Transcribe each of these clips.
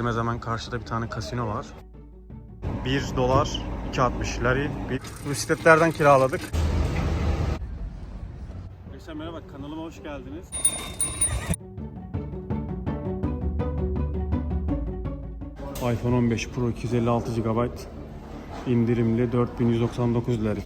girmez hemen karşıda bir tane kasino var. 1 dolar 2.60 lari. Bir bisikletlerden kiraladık. Arkadaşlar merhaba kanalıma hoş geldiniz. iPhone 15 Pro 256 GB indirimli 4199 lira.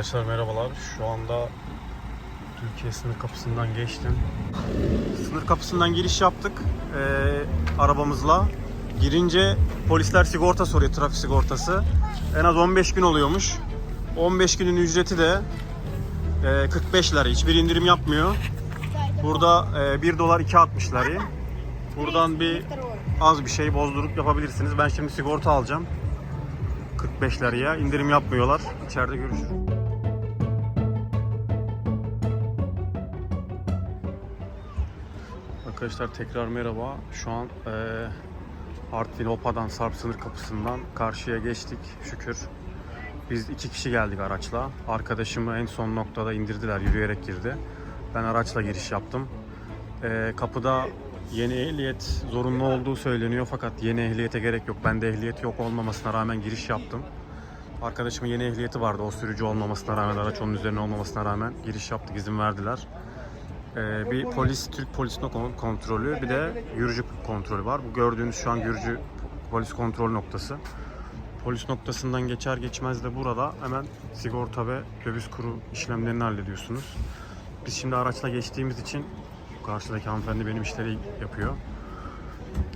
Arkadaşlar merhabalar. Şu anda Türkiye sınır kapısından geçtim. Sınır kapısından giriş yaptık eee, arabamızla. Girince polisler sigorta soruyor, trafik sigortası. En az 15 gün oluyormuş. 15 günün ücreti de eee, 45 lira. Hiçbir indirim yapmıyor. Burada eee, 1 dolar 2.60 lira. Buradan bir az bir şey bozdurup yapabilirsiniz. Ben şimdi sigorta alacağım. 45 liraya indirim yapmıyorlar. İçeride görüşürüz. Arkadaşlar tekrar merhaba. Şu an eee Artvin Opa'dan Sarp sınır kapısından karşıya geçtik şükür. Biz iki kişi geldik araçla. Arkadaşımı en son noktada indirdiler, yürüyerek girdi. Ben araçla giriş yaptım. Eee, kapıda yeni ehliyet zorunlu olduğu söyleniyor fakat yeni ehliyete gerek yok. Bende ehliyet yok olmamasına rağmen giriş yaptım. Arkadaşımın yeni ehliyeti vardı. O sürücü olmamasına rağmen, araç onun üzerine olmamasına rağmen giriş yaptık, izin verdiler. Ee, bir polis, Türk polis kon- kontrolü, bir de Gürcü kontrolü var. Bu gördüğünüz şu an Gürcü polis kontrol noktası. Polis noktasından geçer geçmez de burada hemen sigorta ve döviz kuru işlemlerini hallediyorsunuz. Biz şimdi araçla geçtiğimiz için karşıdaki hanımefendi benim işleri yapıyor.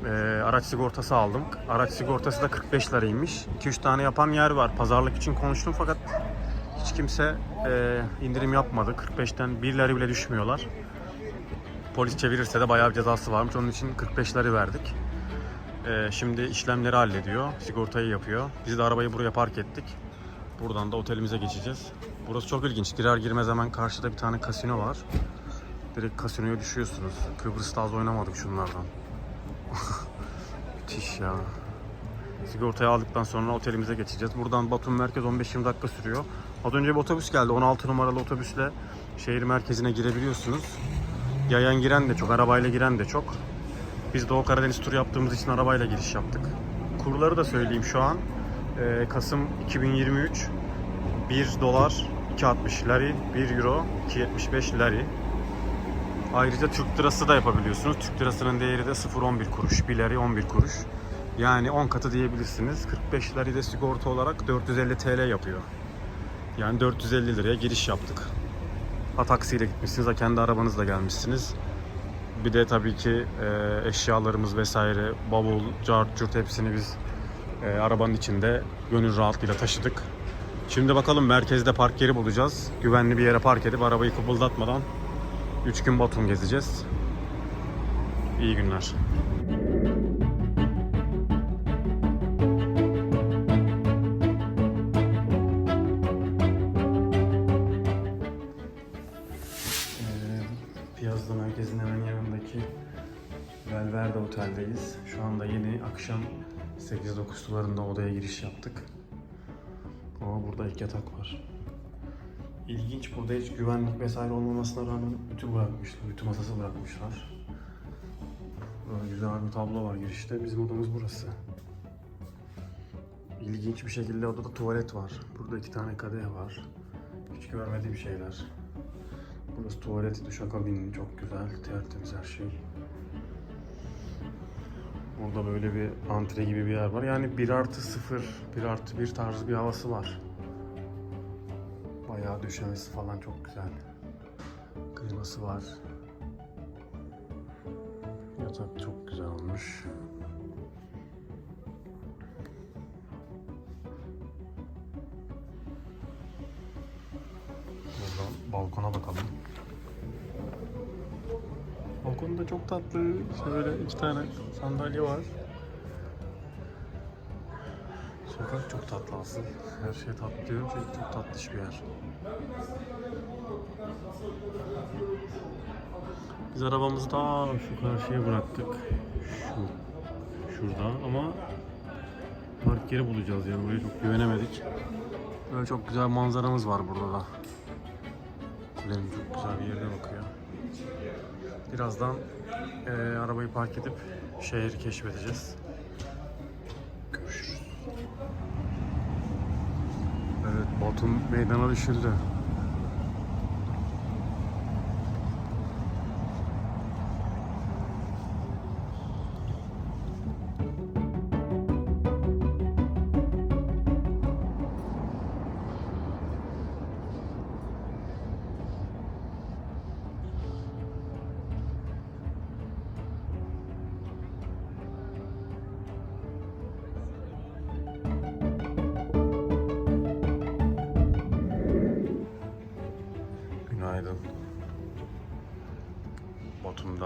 Ee, araç sigortası aldım. Araç sigortası da 45 liraymış. 2-3 tane yapan yer var. Pazarlık için konuştum fakat kimse e, indirim yapmadı. 45'ten 1 lira bile düşmüyorlar. Polis çevirirse de bayağı bir cezası varmış. Onun için 45 lira verdik. E, şimdi işlemleri hallediyor. Sigortayı yapıyor. Biz de arabayı buraya park ettik. Buradan da otelimize geçeceğiz. Burası çok ilginç. Girer girmez hemen karşıda bir tane kasino var. Direkt kasinoya düşüyorsunuz. Kıbrıs'ta az oynamadık şunlardan. Müthiş ya. Sigortayı aldıktan sonra otelimize geçeceğiz. Buradan Batum merkez 15-20 dakika sürüyor. Az önce bir otobüs geldi. 16 numaralı otobüsle şehir merkezine girebiliyorsunuz. Yayan giren de çok, arabayla giren de çok. Biz Doğu Karadeniz turu yaptığımız için arabayla giriş yaptık. Kurları da söyleyeyim şu an. Ee, Kasım 2023 1 dolar 2.60 lari, 1 euro 2.75 lari. Ayrıca Türk lirası da yapabiliyorsunuz. Türk lirasının değeri de 0.11 kuruş. 1 lari 11 kuruş. Yani 10 katı diyebilirsiniz. 45 lari de sigorta olarak 450 TL yapıyor. Yani 450 liraya giriş yaptık. Ha taksiyle gitmişsiniz, ha kendi arabanızla gelmişsiniz. Bir de tabii ki e, eşyalarımız vesaire, bavul, cart, cürt hepsini biz e, arabanın içinde gönül rahatlığıyla taşıdık. Şimdi bakalım merkezde park yeri bulacağız. Güvenli bir yere park edip arabayı kıpıldatmadan 3 gün Batum gezeceğiz. İyi günler. Belverde Otel'deyiz. Şu anda yeni akşam 8-9 sularında odaya giriş yaptık. Ama burada ilk yatak var. İlginç burada hiç güvenlik vesaire olmamasına rağmen ütü bırakmışlar, ütü masası bırakmışlar. Böyle güzel bir tablo var girişte. Bizim odamız burası. İlginç bir şekilde odada tuvalet var. Burada iki tane kadeh var. Hiç görmediğim şeyler. Burası tuvalet, duşakabin çok güzel, tertemiz her şey. Burada böyle bir antre gibi bir yer var. Yani 1 artı 0, 1 artı 1 tarzı bir havası var. Bayağı döşemesi falan çok güzel. Kliması var. Yatak çok güzel olmuş. Buradan balkona bakalım. Balkonda çok tatlı. Şöyle iki tane sandalye var. Sokak çok tatlı aslında. Her şey tatlı diyorum çünkü çok tatlış bir yer. Biz arabamızı daha şu karşıya bıraktık. Şu şurada ama park yeri bulacağız yani buraya çok güvenemedik. Böyle çok güzel manzaramız var burada da. Kulenin çok güzel bir yerine bakıyor. Birazdan eee, arabayı park edip şehri keşfedeceğiz. Görüşürüz. Evet, Batum meydana düşüldü.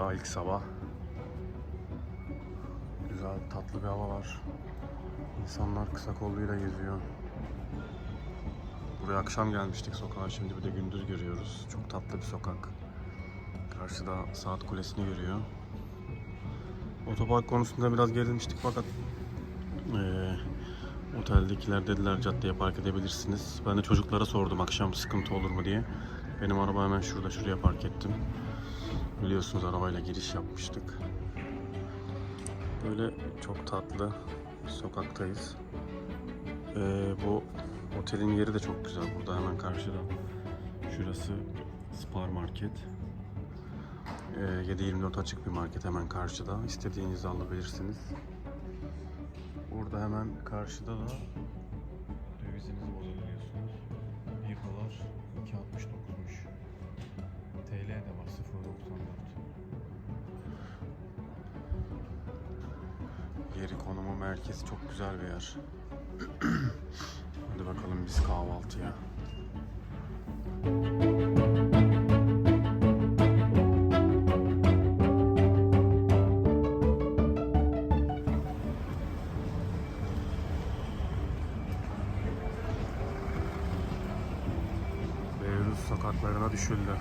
Batum'da ilk sabah. Güzel tatlı bir hava var. İnsanlar kısa kolluyla geziyor. Buraya akşam gelmiştik sokağa. Şimdi bir de gündüz görüyoruz. Çok tatlı bir sokak. Karşıda saat kulesini görüyor. Otopark konusunda biraz gerilmiştik fakat eee oteldekiler dediler caddeye park edebilirsiniz. Ben de çocuklara sordum akşam sıkıntı olur mu diye. Benim araba hemen şurada şuraya park ettim. Biliyorsunuz arabayla giriş yapmıştık. Böyle çok tatlı sokaktayız. Ee, bu otelin yeri de çok güzel. Burada hemen karşıda. Şurası Spar Market. Ee, 7-24 açık bir market hemen karşıda. İstediğinizi alabilirsiniz. Burada hemen karşıda da güzel bir yer. Hadi bakalım biz kahvaltıya. Beyrut sokaklarına düşüldü.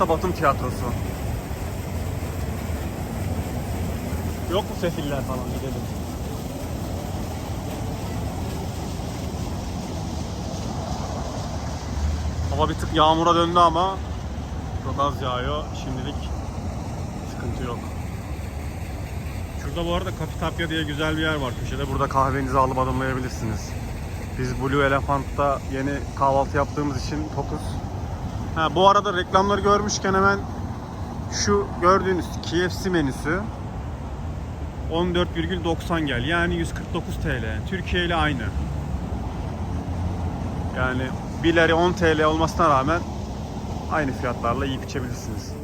Da Batum Tiyatrosu. Yok mu sefiller falan gidelim. Hava bir tık yağmura döndü ama çok az yağıyor. Şimdilik sıkıntı yok. Burada bu arada Kapitapya diye güzel bir yer var köşede. Burada kahvenizi alıp adımlayabilirsiniz. Biz Blue Elephant'ta yeni kahvaltı yaptığımız için tokuz. Ha, bu arada reklamları görmüşken hemen şu gördüğünüz KFC menüsü 14,90 gel. Yani 149 TL. Türkiye ile aynı. Yani 1 lira 10 TL olmasına rağmen aynı fiyatlarla yiyip içebilirsiniz.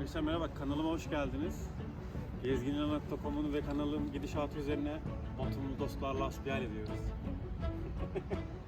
Arkadaşlar merhaba kanalıma hoş geldiniz. Gezginler.com'un ve kanalın gidişatı üzerine Batumlu dostlarla asbihal ediyoruz.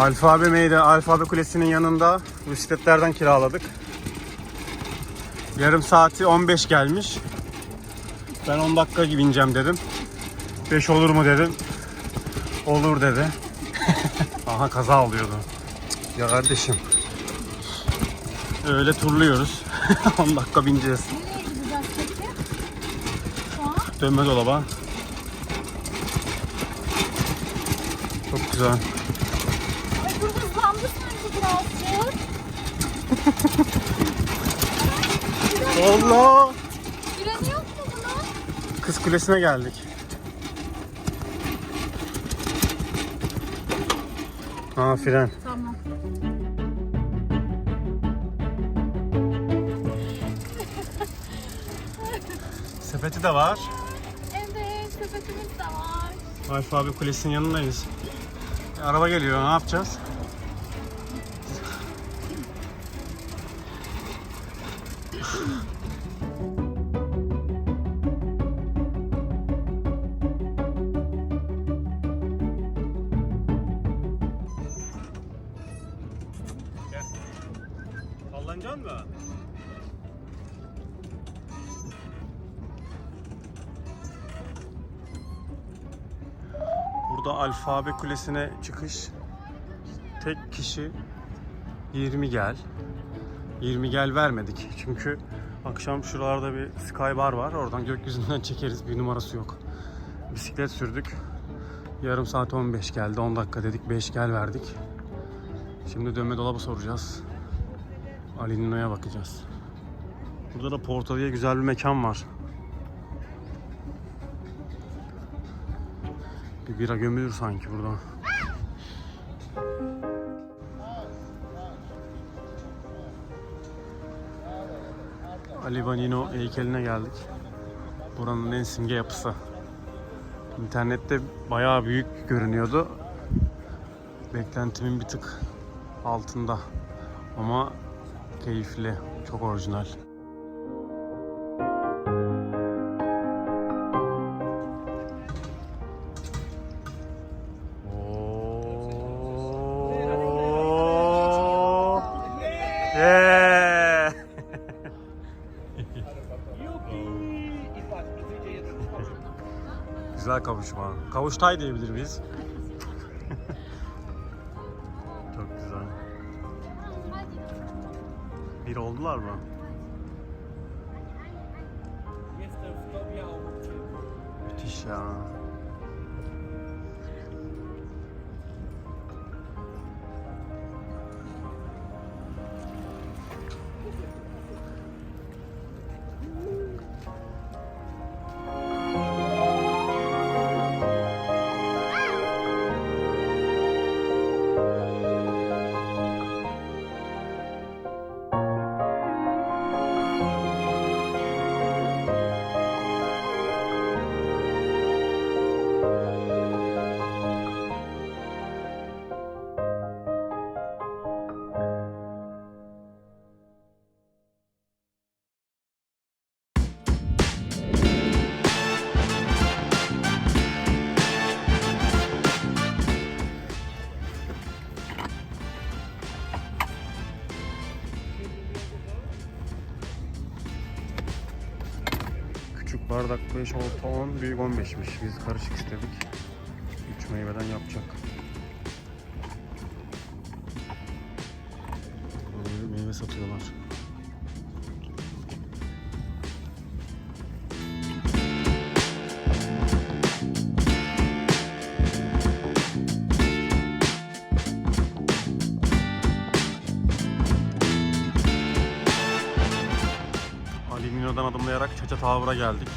Alfabe Meyde, Alfabe Kulesi'nin yanında bisikletlerden kiraladık. Yarım saati 15 gelmiş. Ben 10 dakika gibi ineceğim dedim. 5 olur mu dedim. Olur dedi. Aha kaza oluyordu. Ya kardeşim. Öyle turluyoruz. 10 dakika bineceğiz. Dönme dolaba. Çok güzel. Ay bu hızlandı sanki birazcık. Allah! Freni yok mu bunun? Kız Kulesi'ne geldik. Aa fren. Tamam. Sepeti de var. Evet sepetimiz de var. Alfabe Kulesi'nin yanındayız. E, araba geliyor. Ne yapacağız? Sallanacaksın mı? Burada Alfabe Kulesi'ne çıkış tek kişi 20 gel. 20 gel vermedik. Çünkü akşam şuralarda bir sky bar var. Oradan gökyüzünden çekeriz. Bir numarası yok. Bisiklet sürdük. Yarım saat 15 geldi. 10 dakika dedik. 5 gel verdik. Şimdi dönme dolabı soracağız. Ali Nino'ya bakacağız. Burada da Porto diye güzel bir mekan var. Bir bira gömülür sanki burada. Ali Vanino heykeline geldik. Buranın en simge yapısı. İnternette bayağı büyük görünüyordu. Beklentimin bir tık altında. Ama keyifli, çok orijinal. Kavuşma. Kavuştay diyebilir miyiz? Çok güzel. Bir oldular mı? Müthiş ya. 5, orta 10, büyük 15'miş. Biz karışık istedik. 3 meyveden yapacak. Böyle meyve satıyorlar. Alüminyondan adımlayarak Çaça Tower'a geldik.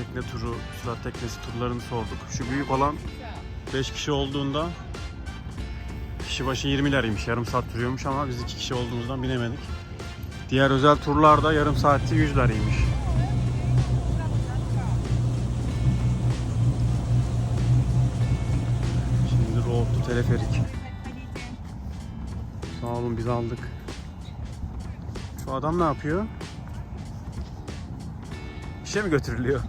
Tekne turu, sürat teknesi turlarını sorduk. Şu büyük olan 5 kişi olduğunda kişi başı 20 liraymış. Yarım saat sürüyormuş ama biz 2 kişi olduğumuzdan binemedik. Diğer özel turlarda yarım saati 100 liraymış. Şimdi Road to Teleferik. Sağ olun biz aldık. Şu adam ne yapıyor? İşe mi götürülüyor?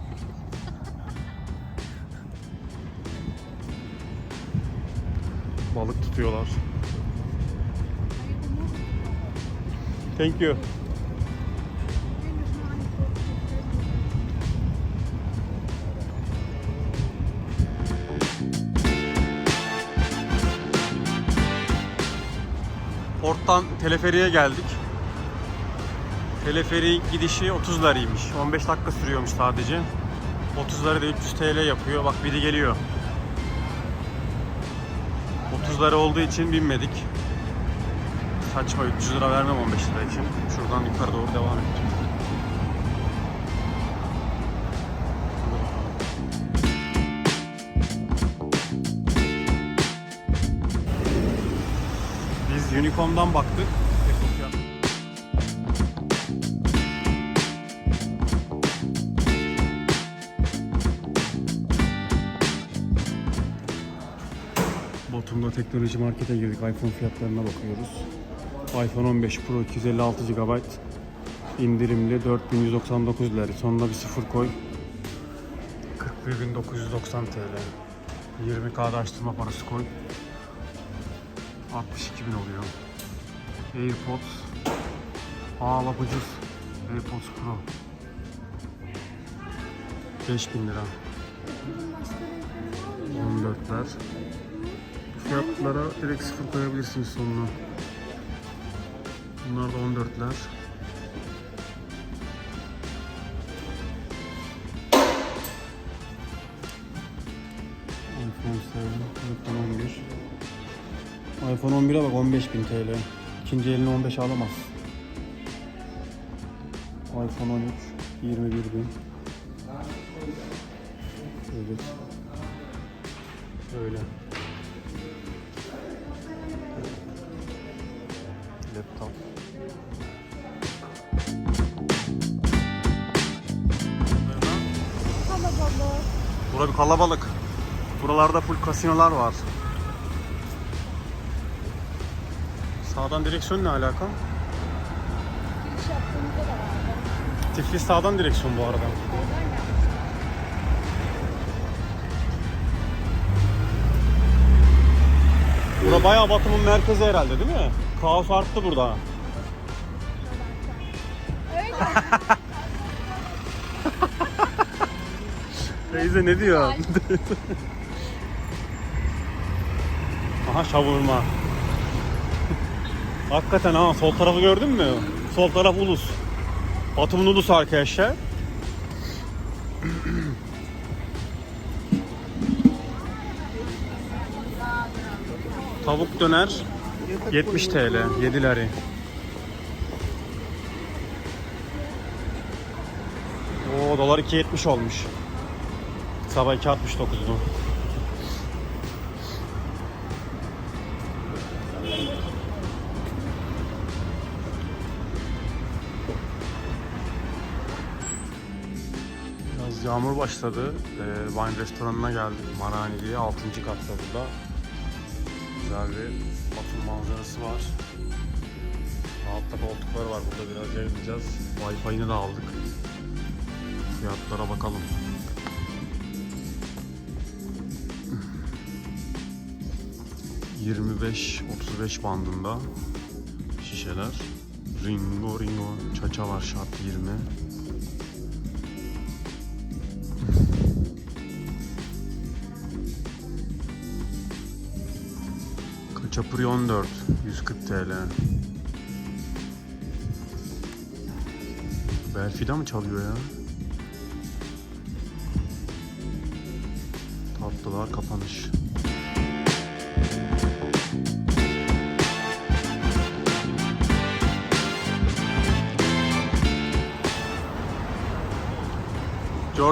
Tutuyorlar. Thank you. Port'tan teleferiye geldik. Teleferi gidişi 30 liraymış. 15 dakika sürüyormuş sadece. 30 lira da 300 TL yapıyor. Bak biri geliyor. 30 lira olduğu için binmedik. Saçma 300 lira vermem 15 lira için. Şuradan yukarı doğru devam edeceğim. Biz Unicom'dan baktık. Teknoloji markete girdik. iPhone fiyatlarına bakıyoruz. iPhone 15 Pro 256 GB indirimli 4199 lira. Sonuna bir sıfır koy. 41.990 TL. 20K'da açtırma parası koy. 62 bin oluyor. AirPods. Aa bak ucuz. AirPods Pro. 5000 lira. 14'ler. Fiyatlara direkt sıfır koyabilirsiniz sonuna. Bunlar da 14'ler. iPhone 7, iPhone 11. iPhone 11'e bak 15.000 TL. İkinci elini 15 alamaz. iPhone 13 21 bin. Evet. Öyle. Bura bir kalabalık. Buralarda full kasinolar var. Sağdan direksiyon ne alaka? Tiflis sağdan direksiyon bu arada. Oradan geldik. Bura bayağı Batum'un merkezi herhalde değil mi? Kaos arttı burada. Teyze ne diyor? Aha şavurma. Hakikaten ha sol tarafı gördün mü? Sol taraf Ulus. Batum'un Ulus arkadaşlar. Tavuk döner 70 TL. 7 lari. Oo dolar 2.70 olmuş. Sabah 2.69'du. Biraz yağmur başladı. Ee, wine restoranına geldik. Marani diye 6. katta burada. Güzel bir Batum manzarası var. Altta koltuklar var. Burada biraz yayılacağız. Wi-Fi'ni de aldık. Fiyatlara bakalım. 25-35 bandında şişeler. Ringo Ringo Çaça var şart 20. Kaçapuri 14 140 TL. Belfida mı çalıyor ya? Tatlılar kapanış.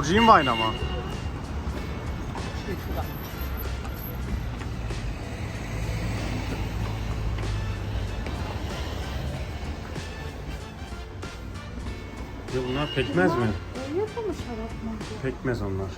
Georgine Wine ama. Ya bunlar pekmez mi? El yapımı şarap mı? Pekmez onlar.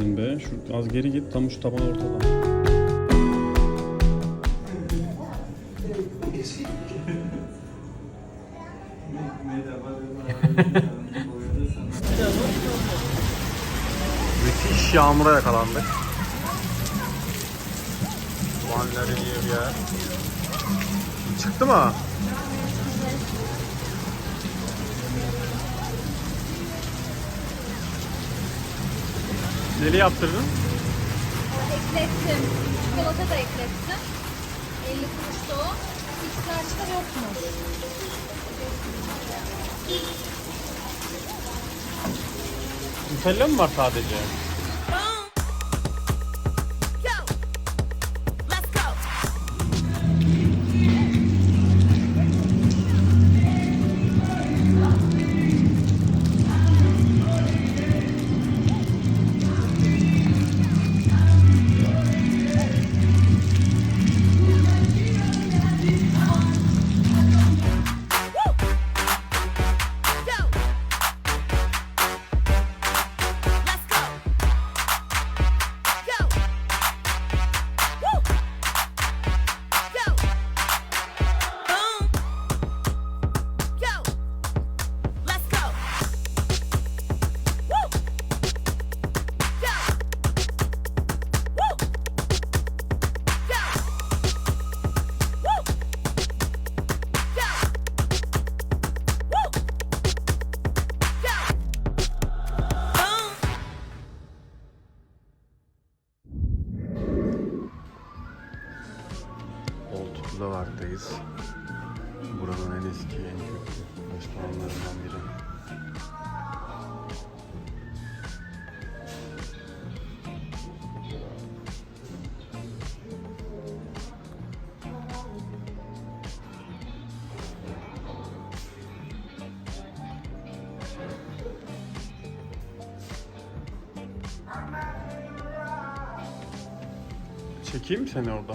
Geldin be. Şu az geri git. Tam şu taban ortada. Müthiş yağmura yakalandık. Vanları diye bir yer. Çıktı mı? Neli yaptırdın? Eklettim. Çikolata da eklettim. 50 kuruştu o. Hiç karşıda yokmuş. Nutella mı var sadece? Tuzla Vark'tayız. Buranın en eski, en köklü restoranlarından biri. Çekeyim seni orada?